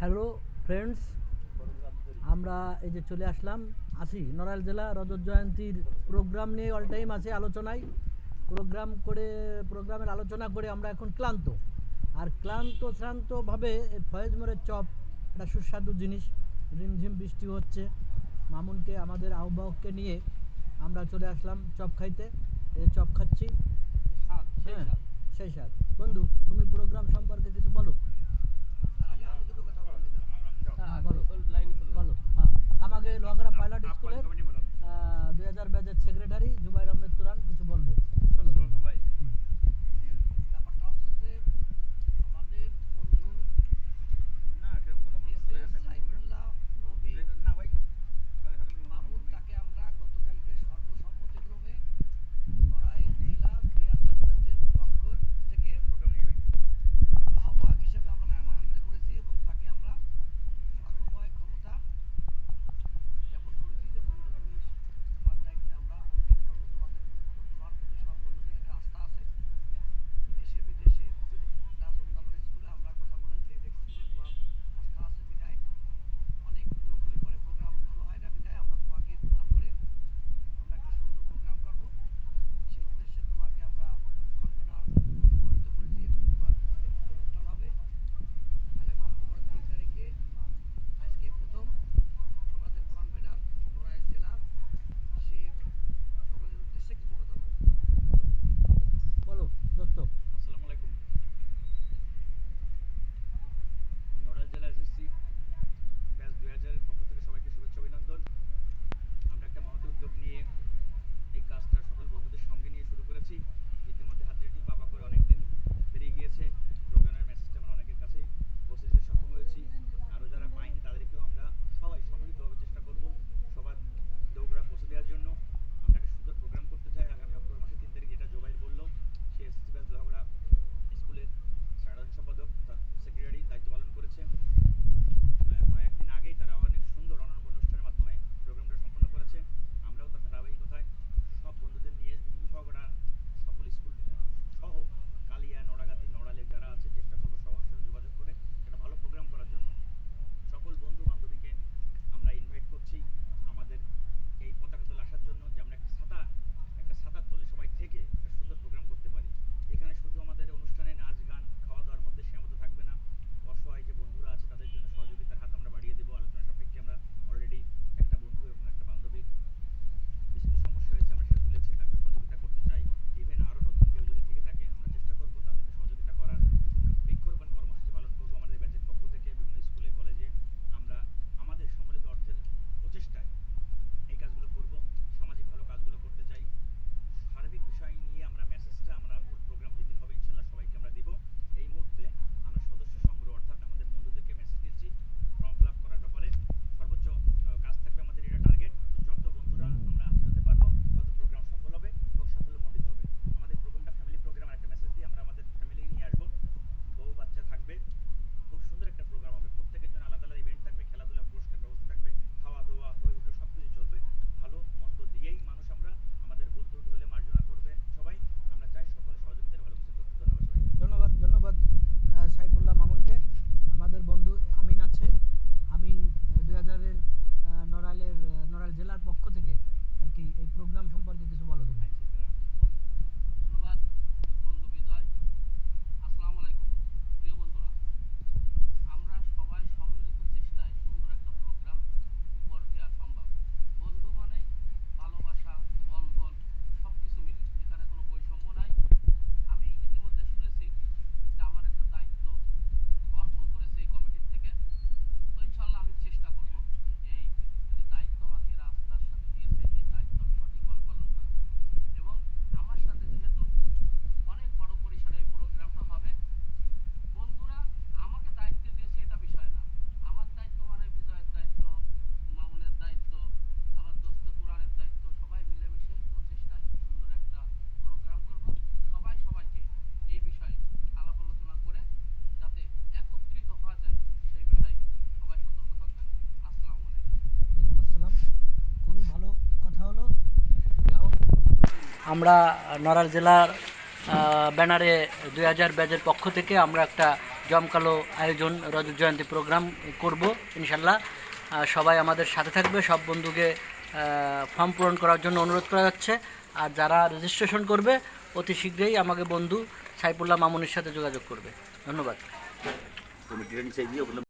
Hello friends আমরা এই যে চলে আসলাম আসি নড়াইল জেলা রজত জয়ন্তীর প্রোগ্রাম নিয়ে অল টাইম আছে আলোচনায়। প্রোগ্রাম করে প্রোগ্রামের আলোচনা করে আমরা এখন ক্লান্ত। আর ক্লান্ত শ্রান্তভাবে ফয়েজ মোড়ের চপ একটা সুস্বাদু জিনিস রিমঝিম বৃষ্টি হচ্ছে। মামুনকে আমাদের আহ্বায়ককে নিয়ে আমরা চলে আসলাম চপ খাইতে। এই চপ খাচ্ছি। হ্যাঁ সেই সাথ বন্ধু তুমি প্রোগ্রাম সম্পর্কে কিছু বলো? আমরা নড়াল জেলার ব্যানারে দুই হাজার ব্যাজের পক্ষ থেকে আমরা একটা জমকালো আয়োজন, রজত জয়ন্তী প্রোগ্রাম করব, ইনশাল্লাহ। সবাই আমাদের সাথে থাকবে, সব বন্ধুকে ফর্ম পূরণ করার জন্য অনুরোধ করা যাচ্ছে। আর যারা রেজিস্ট্রেশন করবে, অতি শীঘ্রই আমাকে বন্ধু সাইফুল্লাহ মামুনের সাথে যোগাযোগ করবে। ধন্যবাদ।